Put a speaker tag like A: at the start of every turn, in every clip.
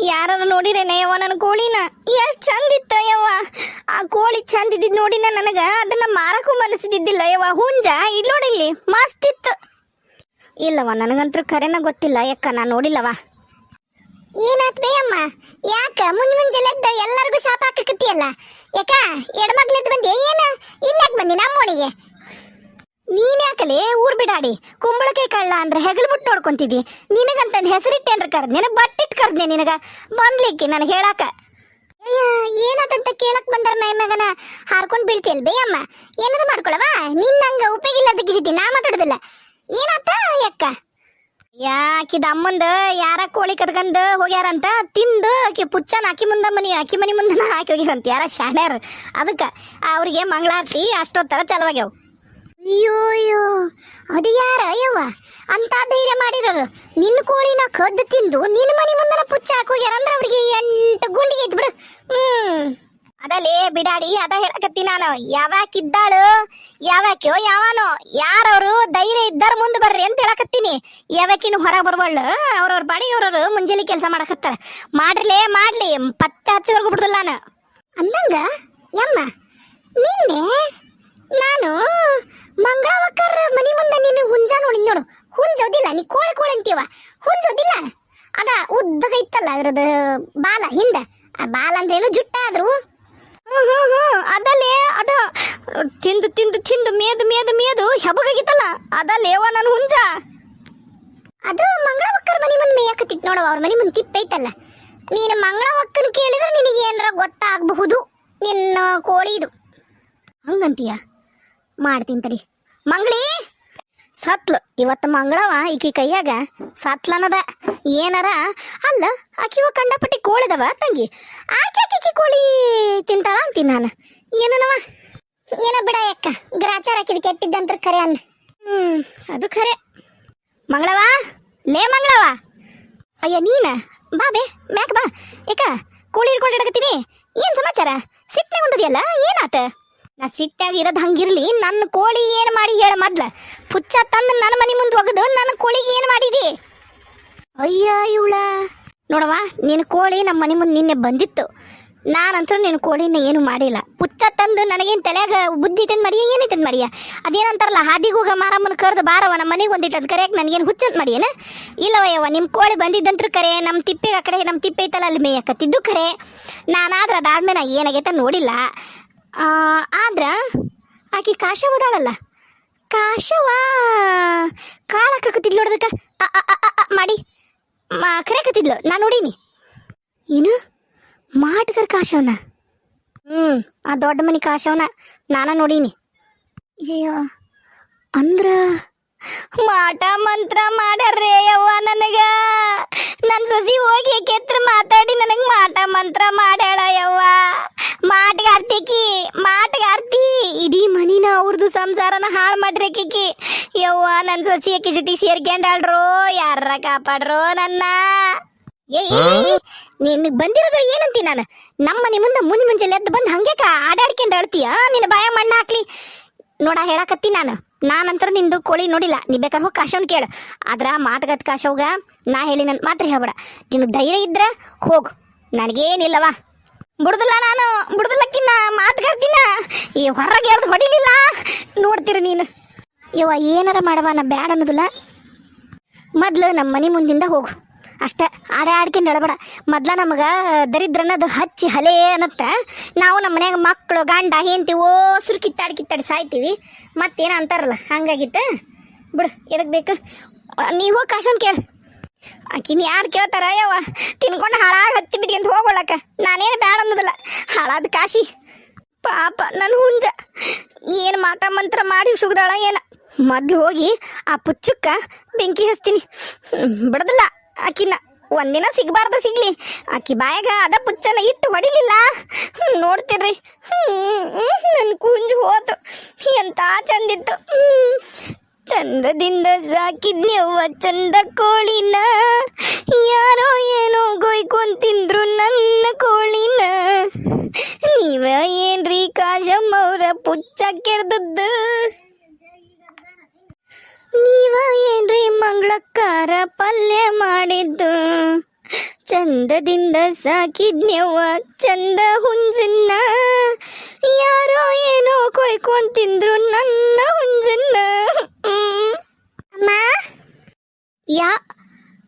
A: ಯಾರು ನೋಡಿರೇನೆ ಯವ್ವ ನನ್ನ ಕೋಳಿನ? ಎಷ್ಟು ಚಂದ ಇತ್ತ ಯವ್ವ ಆ ಕೋಳಿ ಚಂದ ಇದ್ದಿದ್ ನೋಡಿನ ನನಗೆ ಅದನ್ನ ಮಾರಕ್ಕೂ ಮನಸ್ಸಿದ್ದಿದ್ದಿಲ್ಲ ಯವ್ವ ಹುಂಜ ಇಲ್ಲಿ. ನೋಡಿಲ್ಲಿ ಮಸ್ತ್ ಇತ್ತು. ಇಲ್ಲವ ನನಗಂತೂ ಕರೆನ ಗೊತ್ತಿಲ್ಲ. ಯಾಕ ನಾ ನೋಡಿಲ್ಲವ
B: ಏನಾತ್ ಬೇ ಅಮ್ಮ ಯಾಕ? ಮುಂಜ್ ಮುಂಜಾನೆದ್ದ ಎಲ್ಲರಿಗೂ ಶಾಪ ಹಾಕಕತ್ತಿಯಲ್ಲ? ಯಾಕ ಎಡಮಗ್ಲೆದ್ ಬಂದಿ ಏನ? ಇಲ್ಲಾಕ್ ಬಂದಿ ನಮ್ಮ ನಮ್ಮೋಣಿಗೆ
A: ನೀನ್ ಊರ್ ಬಿಡಾಡಿ. ಕುಂಬಳಕಾಯಿ ಕಳ್ಳ ಅಂದ್ರೆ ಹೆಗಲ್ ಮುಟ್ ನೋಡ್ಕೊಂತಿದ್ದಿ. ನಿನಗಂತ ಹೆಸರಿಟ್ಟೇನ್ರ ಕರ್ದ್ ನಿನಗ ಬಟ್ಟಿಟ್ ಕರ್ದ್ನೆ ನಿನಗ. ಬಂದ್ಲಿಕ್ಕೆ ನಾನು ಹೇಳಾಕ.
B: ಏನಾತಂತ ಕೇಳಕ್ ಬಂದ್ರ ಮೈ ಮಗನ? ಹಾರ್ಕೊಂಡ್ ಬೀಳ್ತಿಯಲ್ ಬೇ ಅಮ್ಮ? ಏನಾರ ಮಾಡ್ಕೊಳವ? ನಿನ್ನಂಗ ಅಂತ ಗಿಜಿತಿ ನಾ ಮಾತಾಡುದಿಲ್ಲ. ಏನಾತ ಯಕ್ಕ
A: ಯಾಕಿದ ಅಮ್ಮಂದ ಯಾರ ಕೋಳಿ ಕದ್ಕಂದ ಹೋಗ್ಯಾರಂತ, ತಿಂದು ಆಕಿ ಪುಚ್ಚನ ಅಕ್ಕಿ ಮುಂದ ಮನಿ ಅಕ್ಕಿ ಮನಿ ಮುಂದನ ಹಾಕಿ ಹೋಗ್ಯಾರಂತ. ಯಾರ ಶಾಣ್ಯಾರ? ಅದಕ್ಕೆ, ಅವ್ರಿಗೆ ಮಂಗಳಾರತಿ ಅಷ್ಟೊತ್ತರ ಚಲವಾಗ್ಯಾವ.
B: ಅಯ್ಯೋ ಅಯ್ಯೋ ಅದು ಯಾರ? ಅಯ್ಯವ್ವ, ಅಂತ ಧೈರ್ಯ ಮಾಡಿರೋರು. ನಿನ್ನ ಕೋಳಿನ ಕದ್ದು ತಿಂದು ನಿನ್ನ ಮನೆ ಮುಂದನ ಪುಚ್ಚ ಹಾಕೋಗ್ಯಾರ ಅಂದ್ರೆ ಅವ್ರಿಗೆ ಎಂಟು ಗುಂಡಿಗೆ ಐತಿ ಬಿಡು. ಹ್ಮ್.
A: ಅದಲ್ಲೇ ಬಿಡಾಡಿ, ಅದ ಹೇಳಕತ್ತಿ ನಾನು. ಯಾವಾಕಿದ್ದಾಳು ಯಾವಾಕ್ಯೋ ಯಾವನೋ. ಯಾರವರು? ಧೈರ್ಯ ಇದ್ದಾರ ಮುಂದೆ ಬರ್ರಿ ಅಂತ ಹೇಳಕತ್ತೀನಿ. ಯಾವಾಕಿನ ಹೊರಗೆ ಬರ್ಬಾಳು ಅವ್ರವ್ರ ಬಾಡಿ ಅವ್ರವ್ರು ಮುಂಜಾನೆ ಕೆಲಸ ಮಾಡಕತ್ತಾರ. ಮಾಡ್ರಲೇ, ಮಾಡ್ಲಿ. ಪತ್ತೆ ಹಚ್ಚವರೆಗೂ ಬಿಡುದಿಲ್ಲ ನಾನು.
B: ಅಂದಂಗ? ಯಮ್ಮ, ನಿನ್ನೆ ನಾನು ಮಂಗಳವಕ್ಕರ್ ಮನಿ ಮುಂದೆ ನಿನ್ನ ಹುಂಜ ನೋಡಿ ನೋಡು ಹುಂಜೋದಿಲ್ಲ ನೀ ಕೋಳಿ ಕೋಳಿ ಅಂತೀವ ಹುಂಜೋದಿಲ್ಲ ಅದ ಅದ್ರದ್ದು ಬಾಲ ಹಿಂದ. ಆ ಬಾಲ ಅಂದ್ರೇನು ಜುಟ್ಟ ಆದ್ರು.
A: ಹ್ಞೂ ಹ್ಞೂ ಹ್ಞೂ ಅದಲ್ಲೇ ಅದ. ತಿಂದು ತಿಂದು ತಿಂದು ಮೇದು ಮೇದು ಮೇದು. ಹೆಬಗಾಗಿತ್ತಲ್ಲ ಅದಲ್ಲೇವ ನನ್ನ ಹುಂಜ.
B: ಅದು ಮಂಗಳವಕ್ಕರ್ ಮನೆ ಮುಂದೆ ಮೇಯಕತ್ತಿತ್ತು ನೋಡವ ಅವ್ರ ಮನೆ ಮುಂದೆ ತಿಪ್ಪೈತಲ್ಲ. ನೀನು ಮಂಗಳವಕ್ಕನ್ ಕೇಳಿದ್ರೆ ನಿನಗೆ ಏನಾರ ಗೊತ್ತಾಗಬಹುದು. ನಿನ್ನ ಕೋಳಿದು
A: ಹಂಗಂತೀಯ? ಮಾಡ್ತೀನಿ ತಡಿ. ಮಂಗ್ಳಿ! ಸತ್ಲು. ಇವತ್ತು ಮಂಗಳವ ಈಕಿ ಕೈಯಾಗ. ಸತ್ಲನದ ಏನರ? ಅಲ್ಲ, ಆಕಿವ ಕಂಡಪಟ್ಟಿ ಕೋಳಿದವ ತಂಗಿ. ಆಕೆ ಆಕಿ ಕೋಳಿ ತಿಂತಾಳ ಅಂತೀನಿ ನಾನು. ಏನನವ?
B: ಏನ ಬಿಡ ಯಾಕ? ಗ್ರಾಚಾರ ಹಾಕಿದ ಕೆಟ್ಟಿದ್ದಂತ್ರ ಕರೆ ಅನ್ನ.
A: ಹ್ಮ್, ಅದು ಖರೆ. ಮಂಗಳವ? ಲೇ ಮಂಗಳವ. ಅಯ್ಯ, ನೀನ? ಬಾ ಬೇ, ಮ್ಯಾಕ್ ಬಾ. ಏಕ, ಕೋಳಿ ಹಿಡ್ಕೊಂಡು ಹಿಡಕತ್ತೀನಿ ಏನ್ ಸಮಾಚಾರ? ಸಿಟ್ನಾಗ ಒಂದದಿಯಲ್ಲ ಏನಾತ? ನಾ ಸಿಟ್ಟಾಗ ಇರೋದು ಹಂಗಿರ್ಲಿ, ನನ್ನ ಕೋಳಿ ಏನು ಮಾಡಿ ಹೇಳ ಮೊದ್ಲ. ಪುಚ್ಚ ತಂದು ನನ್ನ ಮನೆ ಮುಂದೆ ಒಗದು ನನ್ನ ಕೋಳಿಗೆ ಏನು ಮಾಡಿದಿ? ಅಯ್ಯ ಇವಳ. ನೋಡವ್ವ ನಿನ್ನ ಕೋಳಿ ನಮ್ಮ ಮನೆ ಮುಂದೆ ನಿನ್ನೆ ಬಂದಿತ್ತು. ನಾನಂತೂ ನಿನ್ನ ಕೋಳಿನ ಏನು ಮಾಡಿಲ್ಲ. ಪುಚ್ಚ ತಂದು ನನಗೇನು ತಲೆಯಾಗ ಬುದ್ಧಿ ತಂದು ಮಾಡಿಯ ಏನೈತಂದು ಮಾಡಿಯ? ಅದೇನಂತಾರಲ್ಲ ಹಾದಿಗೂಗ ಮಾರಮ್ಮನ ಕರೆದು ಬಾರವ ನಮ್ಮ ಮನೆಗೆ ಒಂದಿಟ್ಟು ಅದು ಕರೆಯಕ್ಕೆ ನನಗೇನು ಹುಚ್ಚಂತ ಮಾಡಿಯೇನ? ಇಲ್ಲವ ಯವ್ವ ನಿಮ್ಮ ಕೋಳಿ ಬಂದಿದ್ದಂತ್ರ ಕರೆ ನಮ್ಮ ತಿಪ್ಪೆಗೆ ಆ ಕಡೆ ನಮ್ಮ ತಿಪ್ಪೆ ಐತಲ್ಲ ಅಲ್ಲಿ ಮೇಯಕತ್ತಿದ್ದು ಕರೆ. ನಾನಾದ್ರೆ ಅದಾದ್ಮೇಲೆ ಏನಾಗೈತೆ ನೋಡಿಲ್ಲ. ಆದ್ರ ಆಕಿ ಕಾಶವದಾಳಲ್ಲ. ಕಾಶವ ಹಾಕಕತ್ತಿದ್ಲು ನೋಡೋದಕ್ಕ. ಮಾಡಿ. ಮಾ ಕರೆಯಕತ್ತಿದ್ಲು ನಾ ನೋಡೀನಿ. ಏನು? ಮಾಟಗರ್ ಕಾಶವನ? ಹ್ಞೂ ಆ ದೊಡ್ಡ ಮನೆ ಕಾಶವನ. ನಾನ ನೋಡೀನಿ. ಅಯ್ಯೋ, ಅಂದ್ರ ಮಾಟ ಮಂತ್ರ ಮಾಡ್ಯಾರ್ರೇ ಯವ್ವ ನನಗ. ನನ್ನ ಸೊಸಿ ಹೋಗಿ ಕೆತ್ರ ಮಾತಾಡಿ ನನಗೆ ಮಾಟ ಮಂತ್ರ ಮಾಡ್ಯಾಳ ಯವ್ವ. ಮಾಟಗಾರ್ತಿಕಿ ಮಾಟಗಾರ್ತಿ ಇಡೀ ಮನಿನ ಅವ್ರದ್ದು ಸಂಸಾರನ ಹಾಳು ಮಾಡ್ರಿ ಕಿಕಿ ಯವ್ವ ನನ್ನ ಸೊಸಿ ಅಕ್ಕಿ ಜೊತೆ ಸೇರ್ಕೊಂಡಾಳ್ರೋ ಯಾರ ಕಾಪಾಡ್ರೋ ನನ್ನ. ಏ ನಿನಗೆ ಬಂದಿರೋದು ಏನಂತಿ ನಾನು? ನಮ್ಮ ಮನೆ ಮುಂದೆ ಮುಂಜ್ ಮುಂಜಾನೆ ಎದ್ದು ಬಂದು ಹಂಗೆ ಆಡಾಡ್ಕೊಂಡು ಅಳ್ತೀಯ? ನಿನ್ನ ಬಾಯ ಮಣ್ಣು ಹಾಕ್ಲಿ ನೋಡ ಹೇಳಕತ್ತಿ ನಾನು. ನಾನಂತರ ನಿಂದು ಕೋಳಿ ನೋಡಿಲ್ಲ. ನೀ ಬೇಕಾದ್ರೆ ಹೋಗಿ ಕಾಶವನ್ ಕೇಳು. ಆದ್ರೆ ಮಾಟಗತ್ ಕಾಶವ್ಗ ನಾ ಹೇಳಿ ನನ್ನ ಮಾತ್ರ ಹೇಳ್ಬೇಡ. ನಿನ್ನ ಧೈರ್ಯ ಇದ್ರೆ ಹೋಗು. ನನಗೇನಿಲ್ಲವಾ. ಬಿಡುದಿಲ್ಲ ನಾನು ಬಿಡುದಿಲ್ಲಕ್ಕಿನ್ನ ಮಾತುಗಾಡ್ತೀನ ಈ ಹೊರಗೆ ಎಳ್ದು ಹೊಡಿಲಿಲ್ಲ. ನೋಡ್ತೀರಿ ನೀನು. ಯವ್ವ, ಏನಾರ ಮಾಡವ ನಾ ಬ್ಯಾಡ ಅನ್ನೋದಿಲ್ಲ. ಮೊದ್ಲು ನಮ್ಮ ಮನೆ ಮುಂದಿಂದ ಹೋಗು. ಅಷ್ಟೇ. ಆಡೇ ಆಡ್ಕೊಂಡು ಹೇಳಬೇಡ ಮೊದ್ಲ ನಮಗೆ ದರಿದ್ರನದು ಹಚ್ಚಿ ಹಲೆ ಅನ್ನತ್ತ. ನಾವು ನಮ್ಮ ಮನ್ಯಾಗ ಮಕ್ಕಳು ಗಂಡ, ಹೆಂಡ್ತಿ ಸುರು ಕಿತ್ತಾಡಿ ಕಿತ್ತಾಡಿ ಸಾಯ್ತೀವಿ. ಮತ್ತೇನು ಅಂತಾರಲ್ಲ, ಹಂಗಾಗಿತ್ತ? ಬಿಡು ಎದಕ್ಕೆ ಬೇಕು? ನೀವು ಕಾಶನ್ ಕೇಳು. ಆಕಿನ ಯಾರು ಕೇಳ್ತಾರ? ಯವ್ವ, ತಿನ್ಕೊಂಡು ಹಾಳಾಗಿ ಹತ್ತಿ ಬಿದ್ದಿ ಅಂತ ಹೋಗೋಳಕ್ಕ. ನಾನೇನು ಬ್ಯಾಡ ಅನ್ನೋದಿಲ್ಲ. ಹಾಳಾದ ಕಾಶಿ. ಪಾಪ ನನ್ನ ಹುಂಜ. ಏನು ಮಾಟ ಮಂತ್ರ ಮಾಡಿ ಸುಗ್ದಾಳ ಏನ. ಮೊದ್ಲು ಹೋಗಿ ಆ ಪುಚ್ಚಕ್ಕ ಬೆಂಕಿ ಹಚ್ತೀನಿ. ಬಿಡದಿಲ್ಲ. ಆಕಿನ ಒಂದಿನ ಸಿಗಬಾರ್ದು ಸಿಗ್ಲಿ. ಆಕಿ ಬಾಯಾಗ ಅದ ಪುಚ್ಚನ ಇಟ್ಟು ಹೊಡಿಲಿಲ್ಲ ನೋಡ್ತಿರ್ರಿ. ನನ್ನ ಕುಂಜು ಹೋತು. ಎಂತ ಚಂದಿತ್ತು. ಚಂದದಿಂದ ಸಾಕಿದ್ನ್ಯವ್ವ ಚಂದ ಕೋಳಿನ. ಯಾರೋ ಏನೋ ಗೊಯ್ಕೊಂಡ್ ತಿಂದ್ರು ನನ್ನ ಕೋಳಿನ. ನೀವ ಏನ್ರಿ ಕಾಶಮ್ಮ ಅವ್ರ ಪುಚ್ಚ ಕೆರ್ದದ್ದು? ನೀವ ಏನ್ರಿ ಮಂಗಳಕ್ಕಾರ ಪಲ್ಯ ಮಾಡಿದ್ದು?
C: ಚಂದದಿಂದ ಸಾಕಿದ್ನೆವ್ವ ಚಂದ ಹುಂಜನ್ನ. ಯಾರೋ ಏನೋ ಕೊಯ್ಕೊಂಡ್ ತಿಂದ್ರು ನನ್ನ ಹುಂಜನ್ನ. ಯಾ,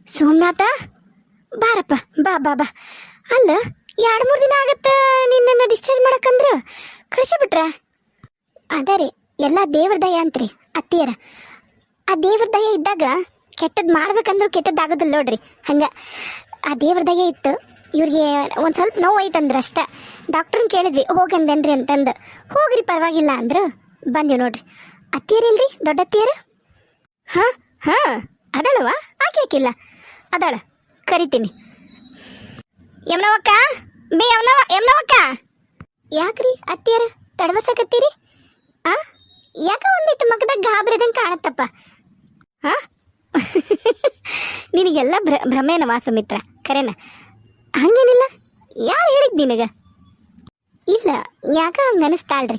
C: ಸೋಮನಾಥ? ಬಾರಪ್ಪ, ಬಾ ಬಾ ಬಾ. ಅಲ್ಲ, ಎರಡು ಮೂರು ದಿನ ಆಗತ್ತ ನಿನ್ನನ್ನು ಡಿಸ್ಚಾರ್ಜ್ ಮಾಡಕ್ಕಂದ್ರ. ಕಳಿಸಿ ಬಿಟ್ರ?
A: ಅದ ರೀ, ಎಲ್ಲ ದೇವ್ರ ದಯ ಅಂತ್ರಿ, ಅತ್ತಿಯರ. ದೇವ್ರ ದಯ ಇದ್ದಾಗ ಕೆಟ್ಟದ್ದು ಮಾಡ್ಬೇಕಂದ್ರೂ ಕೆಟ್ಟದ್ದು ಆಗೋದಿಲ್ಲ ನೋಡ್ರಿ. ಹಂಗೆ. ಆ ದೇವ್ರ ದಯ ಇತ್ತು. ಇವ್ರಿಗೆ ಒಂದು ಸ್ವಲ್ಪ ನೋವು ಐತಂದ್ರೆ ಅಷ್ಟೇ. ಡಾಕ್ಟ್ರನ್ನ ಕೇಳಿದ್ವಿ ಹೋಗಂದೇನ್ರಿ ಅಂತಂದು. ಹೋಗ್ರಿ, ಪರವಾಗಿಲ್ಲ ಅಂದ್ರು. ಬಂದಿವಿ ನೋಡ್ರಿ. ಅತ್ತಿಯರಿಲ್ರಿ ದೊಡ್ಡ ಅತ್ತಿಯರ?
C: ಹಾಂ ಹಾಂ. ಅದಳವ ಆಕೆ ಹಾಕಿಲ್ಲ ಅದಳ, ಕರಿತೀನಿ. ಯಮ್ನವಕ್ಕ? ಬೇ, ಯಮ್ನವ, ಯಮ್ನವಕ್ಕ?
A: ಯಾಕ್ರಿ ಅತ್ತಿಯರ ತಡವಸಕತ್ತೀರಿ ಆ? ಯಾಕ ಒಂದಿಟ್ಟು ಮಗದಾಗ ಗಾಬರಿದಂಗೆ ಕಾಣತ್ತಪ್ಪ.
C: ಹಾ? ನಿನಗೆಲ್ಲ ಭ್ರ, ಭ್ರಮೇನ ವಾಸುಮಿತ್ರ, ಕರೆನ. ಹಾಗೇನಿಲ್ಲ? ಯಾರು ಹೇಳಿದ್ ನಿನಗೆ?
A: ಇಲ್ಲ, ಯಾಕ ಹಂಗೆ ಅನಿಸ್ತಾಳ್ರಿ.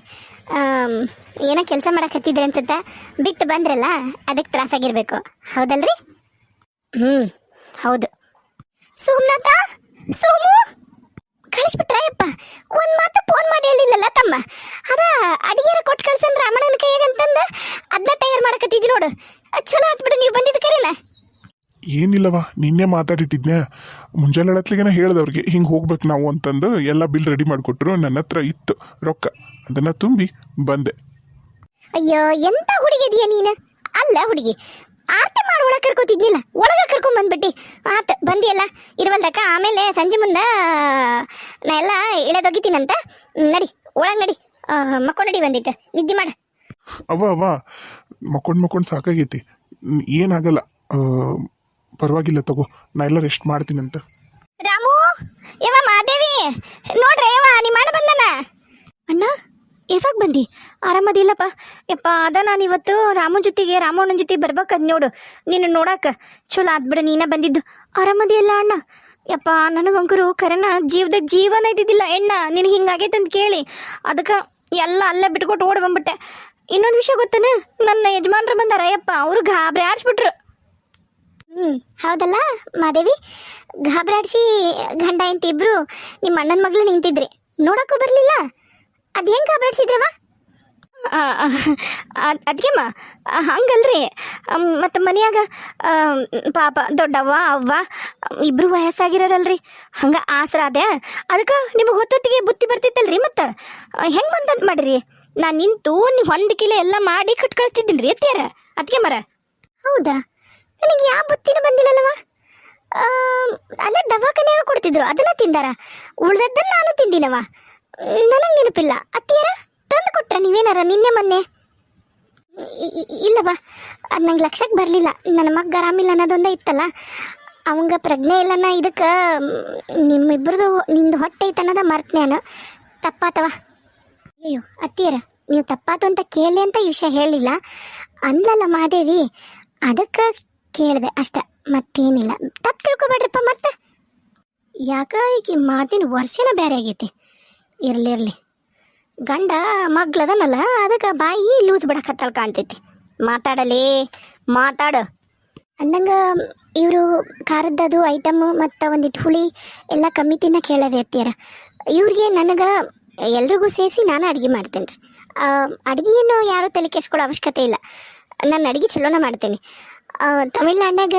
A: ಏನೋ ಕೆಲಸ ಮಾಡಕತ್ತಿದ್ರಿ ಅನ್ಸುತ್ತೆ? ಬಿಟ್ಟು ಬಂದ್ರಲ್ಲ ಅದಕ್ಕೆ ತ್ರಾಸಾಗಿರ್ಬೇಕು. ಹೌದಲ್ರಿ?
C: ಹ್ಞೂ ಹೌದು.
A: ಸೋಮನಾಥ ಸೋಮು? ಕಳಿಸ್ಬಿಟ್ರಯಪ್ಪ ಒಂದ್ ಮಾತು ಫೋನ್ ಮಾಡಿ ಹೇಳಿಲ್ಲಲ್ಲ ತಮ್ಮ? ಅದ ಅಡಿಗೆರ ಕೊಟ್ಟು ಕಳ್ಸಂದ್ರ ಅಮ್ಮನ ಕೈಯಾಗ ಅಂತಂದ ಅದನ್ನ ತಯಾರು ಮಾಡಕತ್ತಿದ್ದಿ ನೋಡು. ಚಲೋ ಆತ್ಬಿಡು ನೀವು ಬಂದಿದ್ದ ಕರೆನ?
D: ಏನಿಲ್ಲವ ನಿನ್ನೆ ಮಾತಾಡಿಟ್ಟಿದ್ನೆ. ಮುಂಜಾನೆ ಹೇಳತ್ಲಿಗೆನ ಹೇಳ್ದವ್ರಿಗೆ ಹಿಂಗೆ ಹೋಗ್ಬೇಕು ನಾವು ಅಂತಂದು ಎಲ್ಲ ಬಿಲ್ ರೆಡಿ ಮಾಡಿಕೊಟ್ರು ನನ್ನ ಹತ್ರ ಇತ್ತು ರೊಕ್ಕ. ಅದನ್ನು ತುಂಬಿ ಬಂದೆ.
A: ಅಯ್ಯೋ ಎಂತ ಹುಡುಗಿದೀಯ ನೀನ? ಅಲ್ಲ ಹುಡುಗಿ ಆರತಿ ಮಾಡಿ ಒಳಗೆ ಕರ್ಕೋತಿದ್ನಿಲ್ಲ ಒಳಗ ಕರ್ಕೊಂಡ್ ಬಂದ್ಬಿಟ್ಟಿ. ಆತ ಬಂದಿಯಲ್ಲ ಇರುವಲ್ದಕ್ಕ ಆಮೇಲೆ ಸಂಜೆ ಮುಂದೆ ನಾ ಎಲ್ಲ ಇಳೆದೊಗಿತೀನಂತ ನಡಿ ಒಳಗೆ ನಡಿ. ಮಕ್ಕಳು ನಡಿ ಬಂದಿಟ್ಟ ನಿದ್ದೆ ಮಾಡ.
D: ಅವ್ವ ಅವ ಮಕ್ಕೊಂಡು ಮಕ್ಕೊಂಡು ಸಾಕಾಗೈತಿ. ಏನಾಗಲ್ಲ. ಪರವಾಗಿಲ್ಲ ತಗೋ, ನಾ ಎಲ್ಲ ರೆಸ್ಟ್ ಮಾಡ್ತೀನಂತ
A: ರಾಮು ಯವ ಮಾದೇವಿ ನೋಡ್ರಿ ಯವ ನಿಮ್ಮ ಅಣ್ಣ ಬಂದನ?
C: ಅಣ್ಣ ಯಾವಾಗ ಬಂದಿ? ಆರಾಮದಿಲ್ಲಪ್ಪ ಯಪ್ಪ, ಅದ ನಾನು ಇವತ್ತು ರಾಮನ ಜೊತೆಗೆ ರಾಮಣ್ಣನ ಜೊತೆ ಬರ್ಬೇಕದ್ ನೋಡು. ನೀನು ನೋಡಾಕ ಚಲೋ ಆದ್ಬಿಡ ನೀನ ಬಂದಿದ್ದು. ಆರಾಮದಿಯಲ್ಲ ಅಣ್ಣ? ಯಪ್ಪ ನನಗಂಕರು ಕರೆನ ಜೀವದ ಜೀವನ ಇದ್ದಿದ್ದಿಲ್ಲ. ಎಣ್ಣ, ನಿನಗೆ ಹಿಂಗಾಗೈತೆ ಅಂತ ಕೇಳಿ. ಅದಕ್ಕೆ ಎಲ್ಲ ಅಲ್ಲೇ ಬಿಟ್ಕೊಟ್ಟು ಓಡಿ ಬಂದ್ಬಿಟ್ಟೆ. ಇನ್ನೊಂದು ವಿಷಯ ಗೊತ್ತೇನ? ನನ್ನ ಯಜಮಾನ್ರು ಬಂದಾರ. ಯಪ್ಪ ಅವರು ಗಾಬರಿ ಆಡ್ಸ್ಬಿಟ್ರು.
A: ಹ್ಮ್ ಹೌದಲ್ಲ ಮಾದೇವಿ? ಗಾಬರಾಡ್ಸಿ ಗಂಡ ಇಂತ ಇಬ್ರು ನಿಮ್ಮ ಅಣ್ಣನ ಮಗಳು ನಿಂತಿದ್ರಿ. ನೋಡಕ್ಕೂ ಬರ್ಲಿಲ್ಲ. ಅದ್ ಹೆಂಗ್ ಗಾಬರಾಡ್ಸಿದ್ರವ
C: ಅದಕ್ಕೆಮ್ಮ ಹಂಗಲ್ರಿ. ಮತ್ತು ಮನೆಯಾಗ ಪಾಪ ದೊಡ್ಡವ್ವ ಅವ್ವ ಇಬ್ರು ವಯಸ್ಸಾಗಿರೋರಲ್ರಿ. ಹಂಗೆ ಆಸರ ಅದೇ ಅದಕ್ಕೆ ನಿಮಗೆ ಹೊತ್ತೊತ್ತಿಗೆ ಬುತ್ತಿ ಬರ್ತಿತ್ತಲ್ರಿ ಮತ್ತು? ಹೆಂಗೆ ಬಂದಂತ ಮಾಡಿರಿ? ನಾನು ನಿಂತು ನೀವು ಒಂದು ಕಿಲೋ ಎಲ್ಲ ಮಾಡಿ ಕಟ್ ಕಳಿಸ್ತಿದ್ದೀನಿ ರೀ ಎತ್ತಿಯಾರ ಅದಕ್ಕೆ ಮರ.
A: ಹೌದಾ? ನನಗೆ ಯಾವ ಬುತ್ತಿನೂ ಬಂದಿಲ್ಲಲ್ವ ಅಲ್ಲೇ ದವಾಖಾನೆಯಾಗ ಕೊಡ್ತಿದ್ರು, ಅದನ್ನ ತಿಂದಾರ. ಉಳ್ದದ್ದನ್ನ ನಾನು ತಿಂದಿನವ? ನನಗೆ ನೆನಪಿಲ್ಲ. ಅತ್ತಿಯರ, ತಂದು ಕೊಟ್ರ ನೀವೇನಾರ ನಿನ್ನೆ ಮೊನ್ನೆ? ಇಲ್ಲವಾ? ಅದು ನಂಗೆ ಲಕ್ಷಕ್ಕೆ ಬರಲಿಲ್ಲ. ನನ್ನ ಮಗ ಆರಾಮಿಲ್ಲ ಅನ್ನೋದೊಂದೇ ಇತ್ತಲ್ಲ? ಅವಂಗ ಪ್ರಜ್ಞೆ ಇಲ್ಲನ ಇದಕ್ಕೆ, ನಿಮ್ಮಿಬ್ರದು ನಿಂದು ಹೊಟ್ಟೆ ಐತೆ ಅನ್ನೋದ ಮರ್ತ್ ನಾನು ತಪ್ಪಾತವ? ಅಯ್ಯೋ, ಅತ್ತಿಯರ, ನೀವು ತಪ್ಪಾತು ಅಂತ ಕೇಳಿ ಅಂತ ಈ ವಿಷಯ ಹೇಳಿಲ್ಲ. ಅಂದ್ಲಲ್ಲ ಮಾದೇವಿ ಅದಕ್ಕೆ ಕೇಳಿದೆ ಅಷ್ಟ, ಮತ್ತೇನಿಲ್ಲ. ತಪ್ಪು ತಿಳ್ಕೊಬೇಡ್ರಪ್ಪ ಮತ್ತೆ.
C: ಯಾಕ ಈಕಿ ಮಾತಿನ ವರ್ಷನ ಬೇರೆ ಆಗೈತಿ. ಇರಲಿ ಇರಲಿ. ಗಂಡ ಮಗ್ಲದನಲ್ಲ ಅದಕ್ಕೆ ಬಾಯಿ ಲೂಸ್ ಬಿಡಕತ್ತಲ್ ಕಾಣ್ತೈತಿ. ಮಾತಾಡಲಿ, ಮಾತಾಡು.
A: ಅಂದಂಗ ಇವರು ಖಾರದ್ದದು, ಐಟಮ್ ಮತ್ತು ಒಂದಿಟ್ಟು ಹುಳಿ, ಎಲ್ಲ ಕಮ್ಮಿ ತಿನ್ನ ಕೇಳರಿ ಅತ್ತಿಯರ. ಇವ್ರಿಗೆ ನನಗೆ ಎಲ್ರಿಗೂ ಸೇರಿಸಿ ನಾನು ಅಡುಗೆ ಮಾಡ್ತೇನೆ ರೀ ಅಡುಗೆಯನ್ನು ಯಾರೂ ತಲೆ ಕೆಡ್ಸ್ಕೊಳ್ಳೋ ಅವಶ್ಯಕತೆ ಇಲ್ಲ. ನಾನು ಅಡುಗೆ ಚಲೋನ ಮಾಡ್ತೇನೆ. ತಮಿಳ್ನಾಡಿನಾಗ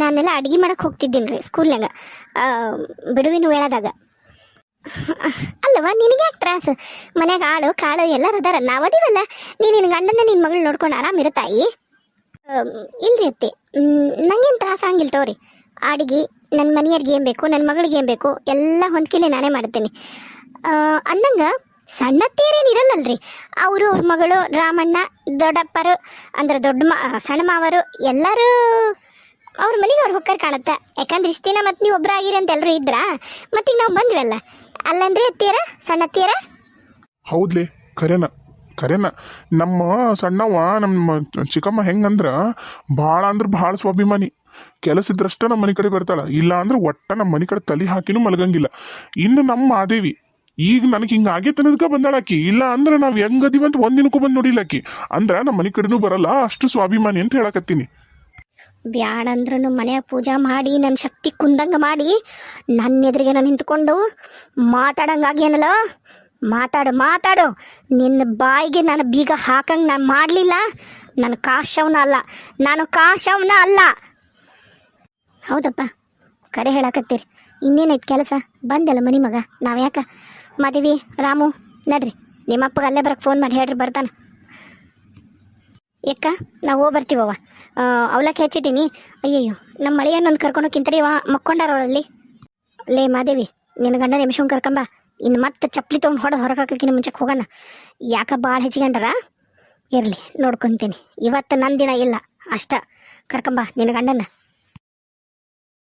A: ನಾನೆಲ್ಲ ಅಡುಗೆ ಮಾಡಕ್ಕೆ ಹೋಗ್ತಿದ್ದೀನಿ ರೀ ಸ್ಕೂಲ್ನಾಗ ಬಿಡುವಿನ ವೇಳಾದಾಗ. ಅಲ್ಲವ ನಿನಗೆ ಯಾಕೆ ತ್ರಾಸ? ಮನ್ಯಾಗ ಆಳು, ಕಾಳು ಎಲ್ಲರೂ ಅದಾರ. ನಾವದೀವಲ್ಲ ನೀನು ನಿನ್ನ ಗಂಡನ ನಿನ್ನ ಮಗಳು ನೋಡ್ಕೊಂಡು ಆರಾಮಿರು ತಾಯಿ. ಇಲ್ರಿ ಅತ್ತೆ. ನಂಗೇನು ತ್ರಾಸ ಹಂಗಿಲ್ಲ ತಗೋರಿ. ಅಡುಗೆ ನನ್ನ ಮನೆಯವ್ರಿಗೆ ಏನು ಬೇಕು ನನ್ನ ಮಗಳಿಗೆ ಏನು ಬೇಕು, ಎಲ್ಲ ಹೊಂದ್ಕಿಲೆ ನಾನೇ ಮಾಡ್ತೀನಿ. ಅನ್ನಂಗ ಸಣ್ಣ ಇರಲ್ಲಲ್ರಿ. ಅವರು ಅವ್ರ ಮಗಳು ರಾಮಣ್ಣ, ದೊಡ್ಡಪ್ಪರು, ಅಂದ್ರೆ ದೊಡ್ಡ ಮಾ, ಸಣ್ಣ ಮಾವರು ಎಲ್ಲರೂ ಅವ್ರ ಮನೆಗೆ ಅವ್ರು ಹೊಕ್ಕರ್ ಕಾಣುತ್ತೆ. ಯಾಕಂದ್ರೆ ಇಷ್ಟು ದಿನ ಮತ್ತೆ ನೀವು ಒಬ್ಬರಾಗಿರಿ ಅಂತ ಎಲ್ಲರೂ ಇದ್ರಾ. ಮತ್ತೀಗ ನಾವು ಬಂದ್ವಲ್ಲ. ಅಲ್ಲಂದ್ರೆ ಸಣ್ಣ ಸಣ್ಣತ್ತಿಯರ
D: ಹೌದ್ಲಿ, ಖರೇನ ಖರೇನ. ನಮ್ಮ ಸಣ್ಣವ ನಮ್ಮ ಚಿಕ್ಕಮ್ಮ ಹೆಂಗಂದ್ರ ಭಾಳ ಅಂದ್ರೆ ಭಾಳ ಸ್ವಾಭಿಮಾನಿ. ಕೆಲಸ ಇದ್ರಷ್ಟ ನಮ್ಮ ಮನೆ ಕಡೆ ಬರ್ತಾಳ. ಇಲ್ಲ ಅಂದ್ರೆ ಒಟ್ಟ ನಮ್ಮ ಮನೆ ಕಡೆ ತಲೆ ಹಾಕಿನೂ ಮಲಗಂಗಿಲ್ಲ. ಇನ್ನು ನಮ್ಮ ಮಾದೇವಿ ಈಗ ನನಗೆ ಹಿಂಗೆ ಆಗೈತೆ ಅನ್ನೋದಕ್ಕೆ ಬಂದಾಳಾಕಿ ಇಲ್ಲ ಅಂದ್ರೆ ನಾವು ಹೆಂಗದೀವಿ ಅಂತ ಒಂದಿನಕ್ಕೂ ಬಂದು ನೋಡಿಲ್ಲ ಆಕಿ. ಅಂದ್ರ ನಮ್ಮ ಮನೆ ಕಡೆನೂ ಬರಲ್ಲ, ಅಷ್ಟು ಸ್ವಾಭಿಮಾನಿ ಅಂತ ಹೇಳಕತ್ತೀನಿ.
A: ಬ್ಯಾಡ ಅಂದ್ರೂ ಮನ್ಯಾಗ ಪೂಜಾ ಮಾಡಿ ನನ್ನ ಶಕ್ತಿ ಕುಂದಂಗ ಮಾಡಿ ನನ್ನ ಎದುರಿಗೆ ನಾನು ನಿಂತ್ಕೊಂಡು ಮಾತಾಡಂಗಾಗ್ಯಾನಲ್ಲ ಮಾತಾಡು ಮಾತಾಡು. ನಿನ್ನ ಬಾಯಿಗೆ ನಾನು ಬೀಗ ಹಾಕಂಗೆ ನಾನು ಮಾಡಲಿಲ್ಲ. ನಾನು ಕಾಶವನ ಅಲ್ಲ. ನಾನು ಕಾಶವನ ಅಲ್ಲ. ಹೌದಪ್ಪ. ಕರೆ ಹೇಳಕತ್ತೀರಿ. ಇನ್ನೇನೈತೆ ಕೆಲಸ? ಬಂದಲ್ಲ ಮನಿ ಮಗ. ನಾವು ಯಾಕೆ? ಮದುವೆ ರಾಮು ನಡ್ರಿ. ನಿಮ್ಮ ಅಪ್ಪಗೆ ಅಲ್ಲೇ ಬರಕ್ಕೆ ಫೋನ್ ಮಾಡಿ ಹೇಳ್ರಿ ಬರ್ತಾನೆ. ಯಾಕ ನಾವು ಹೋಗಿ ಬರ್ತೀವವ್ವ ಆ, ಅವಲಕ್ಕಿ ಹೆಚ್ಚಿದ್ದೀನಿ ಅಯ್ಯಯ್ಯೋ ನಮ್ಮ ಮಳೆಯನ್ನೊಂದು ಕರ್ಕೊಂಡು ಕಿಂತಡಿವ ಮಕ್ಕೊಂಡಾರಲ್ಲಿ ಲೇ ಮಾದೇವಿ ನಿನ್ನ ಗಂಡ ನಿಮಿಷ ಕರ್ಕೊಂಬ. ಇನ್ನು ಮತ್ತೆ ಚಪ್ಪಲಿ ತೊಗೊಂಡು ಹೊಡೆದು ಹೊರಗೆ ಹಾಕಕ್ಕಿನ ಮುಂಚೆಗೆ ಹೋಗೋಣ. ಯಾಕ ಭಾಳ ಹೆಚ್ಚಿಗಂಡರ ಇರಲಿ ನೋಡ್ಕೊತೀನಿ. ಇವತ್ತು ನನ್ನ ದಿನ ಇಲ್ಲ ಅಷ್ಟ. ಕರ್ಕೊಂಬ ನಿನ್ನ ಗಂಡನ